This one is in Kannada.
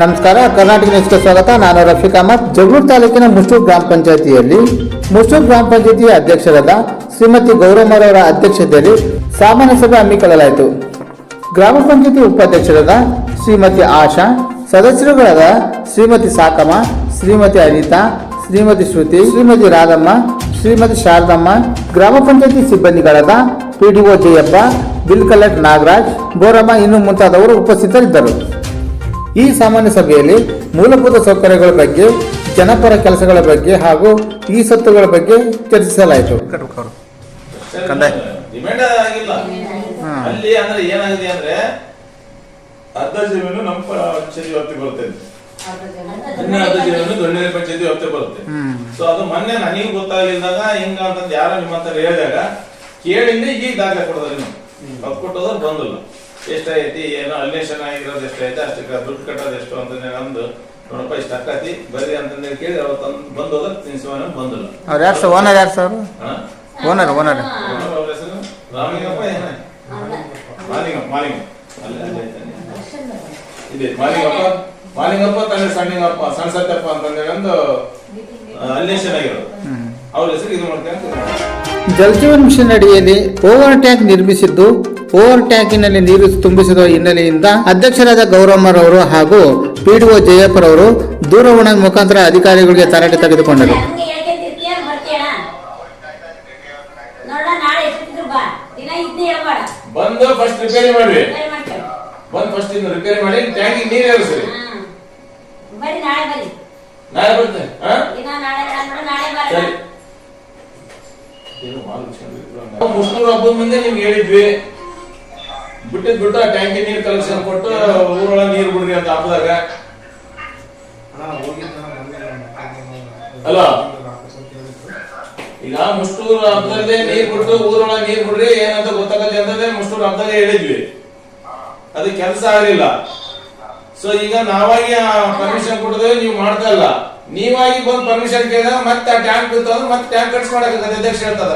ನಮಸ್ಕಾರ, ಕರ್ನಾಟಕ ನ್ಯೂಸ್ಗೆ ಸ್ವಾಗತ. ನಾನು ರಫೀಕ್ ಅಹಮದ್. ಜಗಳೂರು ತಾಲೂಕಿನ ಮುಷ್ಟೂರು ಗ್ರಾಮ ಪಂಚಾಯತಿಯಲ್ಲಿ ಮುಷ್ಟೂರು ಗ್ರಾಮ ಪಂಚಾಯತಿಯ ಅಧ್ಯಕ್ಷರಾದ ಶ್ರೀಮತಿ ಗೌರಮ್ಮರವರ ಅಧ್ಯಕ್ಷತೆಯಲ್ಲಿ ಸಾಮಾನ್ಯ ಸಭೆ ಹಮ್ಮಿಕೊಳ್ಳಲಾಯಿತು. ಗ್ರಾಮ ಪಂಚಾಯತಿ ಉಪಾಧ್ಯಕ್ಷರಾದ ಶ್ರೀಮತಿ ಆಶಾ, ಸದಸ್ಯರುಗಳಾದ ಶ್ರೀಮತಿ ಸಾಕಮ್ಮ, ಶ್ರೀಮತಿ ಅನಿತಾ, ಶ್ರೀಮತಿ ಶ್ರುತಿ, ಶ್ರೀಮತಿ ರಾಧಮ್ಮ, ಶ್ರೀಮತಿ ಶಾರದಮ್ಮ, ಗ್ರಾಮ ಪಂಚಾಯತಿ ಸಿಬ್ಬಂದಿಗಳಾದ ಪಿಡಿಒ ಜಯಪ್ಪ ಬಿಲ್ ನಾಗರಾಜ್, ಬೋರಮ್ಮ ಇನ್ನು ಮುಂತಾದವರು ಉಪಸ್ಥಿತರಿದ್ದರು. ಈ ಸಾಮಾನ್ಯ ಸಭೆಯಲ್ಲಿ ಮೂಲಭೂತ ಸೌಕರ್ಯಗಳ ಬಗ್ಗೆ ಜನಪರ ಕೆಲಸಗಳ ಬಗ್ಗೆ ಹಾಗೂ ಈ ಸತ್ತುಗಳ ಬಗ್ಗೆ ಚರ್ಚಿಸಲಾಯಿತು. ಡಿಮ್ಯಾಂಡ್ ಆಗಿಲ್ಲ. ಅಲ್ಲಿ ಅಂದ್ರೆ ಏನಾಗಿದೆ ಅಂದ್ರೆ ಅರ್ಧ ಜಮೀನು ನಮ್ಮ ಪಂಚಾಯತಿ ವ್ಯಾಪ್ತಿ ಬರುತ್ತೆ. ಇನ್ನ ಅರ್ಧ ಜಮೀನು ದೊಣ್ಣೆ ಪಂಚಾಯತಿ ವ್ಯಾಪ್ತಿ ಬರುತ್ತೆ. ಸೊ ಅದು ಮೊನ್ನೆ ನನಗೆ ಗೊತ್ತಾಗಲಿದ್ದಾಗ ಹಿಂಗ ಅಂತಂದ್ ಯಾರೋ ನಿಮ್ಮ ಹತ್ರ ಹೇಳಿದಾಗ ಕೇಳಿಂದ ಈಗ ದಾಖಲೆ ಕೊಡೋದ್ರಿ ನೀವು. ಕೊಟ್ಟೋದ್ರೆ ಬಂದಿಲ್ಲ. ಎಷ್ಟೈತಿ ಏನೋ ಅನ್ವೇಷಣೆ ಆಗಿರೋದು ಎಷ್ಟೈತೆ ಅಷ್ಟಕ್ಕೆ ದುಡ್ಡು ಕಟ್ಟೋದು ಎಷ್ಟು ಅಂತ ನಮ್ದು ನೋಡಪ್ಪ ಇಷ್ಟ ಅಕ್ಕತಿ ಬರ್ರಿ ಅಂತಂದೇಳಿ ಕೇಳಿ ಅವ್ರು ಅವತ್ತು ಬಂದೋದ್ರೆ ತಿನ್ಸುವನ ಬಂದಿಲ್ಲ ಅವ್ರು ಯಾರು ಸರ್ ಓನರ್ ಯಾರು ಸರ್? ಹಾ? Owner owner. ಅವನ ಅವ್ರ ಹೆಸರು? ರಾಮಲಿಂಗಪ್ಪ ಏನ? ಮಾಲಿಂಗಪ್ಪ ಮಾಲಿಂಗ ಅಲ್ಲೇ ಅಲ್ಲೇ ಐತಾನೆ. ಇದೆ ಮಾಲಿಂಗಪ್ಪ ಮಾಲಿಂಗಪ್ಪ ತಂದೆ ಸಣ್ಣಿಂಗಪ್ಪ ಸಣ್ಣ ಸತ್ಯಪ್ಪ ಅಂತಂದೇಳಿ ಒಂದು ಅನ್ವೇಷಣೆ ಆಗಿರೋದು. ಅವ್ರ ಹೆಸರು ಇದು ಮಾಡ್ಕೊಂಡು ಜಲಜೀವನ್ ಮಿಷನ್ ಅಡಿಯಲ್ಲಿ ಓವರ್ ಟ್ಯಾಂಕ್ ನಿರ್ಮಿಸಿದ್ದು ಓವರ್ ಟ್ಯಾಂಕಿನಲ್ಲಿ ನೀರು ತುಂಬಿಸಿರುವ ಹಿನ್ನೆಲೆಯಿಂದ ಅಧ್ಯಕ್ಷರಾದ ಗೌರಮ್ಮರವರು ಹಾಗೂ ಪಿಡಿಒ ಜಯಪ್ಪರವರು ದೂರವಾಣಿ ಮುಖಾಂತರ ಅಧಿಕಾರಿಗಳಿಗೆ ತರಾಟೆ ತೆಗೆದುಕೊಂಡರು. ಬಂದು ಫಸ್ಟ್ ರಿಪೇರಿ ಮಾಡ್ರಿ. ಬೇರೆ ಬಂದು ಫಸ್ಟ್ ಇನ್ನು ರಿಪೇರಿ ಮಾಡಿ ಟ್ಯಾಂಕಿಗೆ ನೀರು ಏರಿಸ್ರಿ. ಹಾ. ನಾಳೆ ಬರ್ರಿ ನಾಳೆ ಬರ್ತೇನೆ. ಹಾ? ದಿನ ನಾಳೆ ಬೇಡ ನಾಳೆ ಬರೋಣ ಏನು ಮಾಲ್ ಚಂದ ಮುಸ್ಲಿಂ ಹಬ್ಬದ ಮುಂದೆ ನಿಮ್ಗೆ ಹೇಳಿದ್ವಿ. ಬಿಟ್ಟಿದ್ ಬಿಟ್ಟು ಆ ಟ್ಯಾಂಕಿ ನೀರ್ ಕಲೆಕ್ಷನ್ ಕೊಟ್ಟು ಊರೊಳಗೆ ನೀರ್ ಬಿಡ್ರಿ ಅಂತ ಹಾಕಿದಾಗ. ಅಲ್ಲ ಈಗ ಮುಷ್ಟೂರು ಹಬ್ಬದಲ್ಲೇ ನೀರ್ ಬಿಟ್ಟು ಊರೊಳಗೆ ನೀರ್ ಬಿಡ್ರಿ ಏನಂತ ಗೊತ್ತಾಗತ್ತೆ ಅಂತಂದ್ರೆ ಮುಷ್ಟೂರು ಹಬ್ಬದಲ್ಲೇ ಹೇಳಿದ್ವಿ. ಅದು ಕೆಲಸ ಆಗಲಿಲ್ಲ. ಸೊ ಈಗ ನಾವಾಗಿ ಪರ್ಮಿಷನ್ ಕೊಡದೆ ನೀವು ಮಾಡ್ತಾ ಇಲ್ಲ. ನೀವಾಗಿ ಬಂದು ಪರ್ಮಿಷನ್ ಕೇಳಿದ್ರೆ ಮತ್ತೆ ಆ ಟ್ಯಾಂಕ್ ಬಿತ್ತು ಅಂದ್ರೆ ಮತ್ತೆ ಟ್ಯಾಂಕ್ ಕಟ್ಸ್ ಮಾಡಕ್ಕೆ ಅಧ್ಯಕ್ಷ ಹೇಳ್ತದ